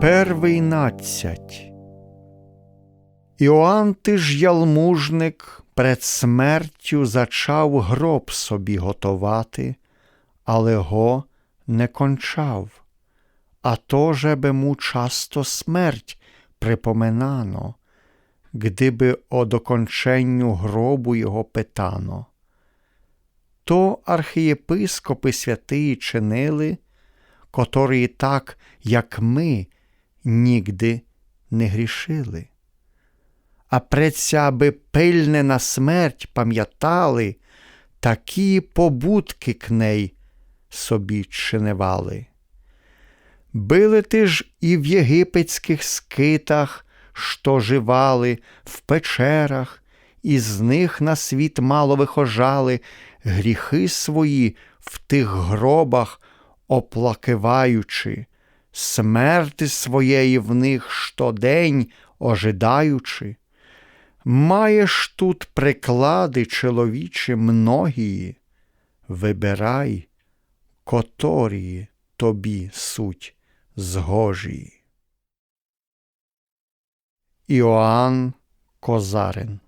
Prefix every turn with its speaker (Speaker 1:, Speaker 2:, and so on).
Speaker 1: тридцять. Іоанн ти ж ялмужник пред смертю зачав гроб собі готувати, але го не кончав, а то же би му часто смерть припоминано, гдиби о доконченню гробу його питано. То архієпископи святиї чинили, котрі так, як ми, нігди не грішили. А предся би пильне на смерть пам'ятали, такі побудки к ней собі чинивали. Били ти ж і в єгипетських скитах, що живали, в печерах, і з них на світ мало вихожали, гріхи свої в тих гробах оплакиваючи, смерти своєї в них щодень ожидаючи. Маєш тут приклади чоловічі многії, вибирай, которії тобі суть згожі. Іоанн Козарин